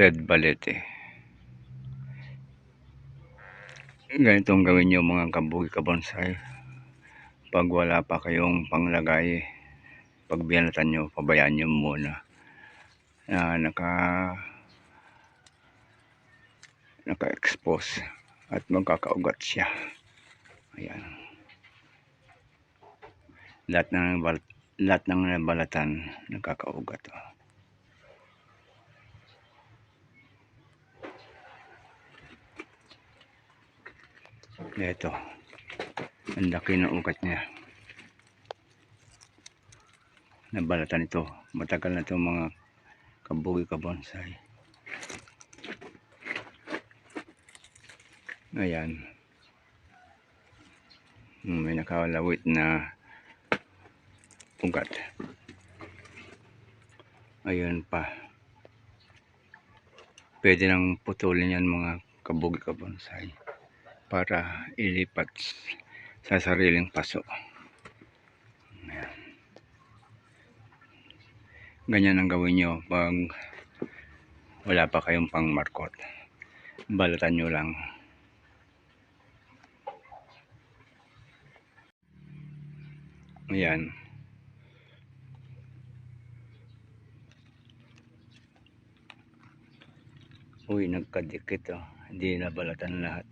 red balete. Ganito ang gawin nyo mga kabugi kabonsay. Pag wala pa kayong panglagay, pag binatan nyo, pabayaan nyo muna. Na naka naka-expose at magkakaugat siya. Ayan. Lahat ng lahat ng balatan nagkakaugat. Oh. Ito. Ang laki ng ugat niya. Nabalatan ito. Matagal na ito mga kabugi kabonsay. Ayan. May nakalawit na ugat. Ayun pa. Pwede nang putulin yan mga kabugi kabonsay para ilipat sa sariling paso. Ayan. Ganyan ang gawin nyo pag wala pa kayong pang markot. Balatan nyo lang. Ayan. Uy, nagkadikit oh. Hindi na balatan lahat.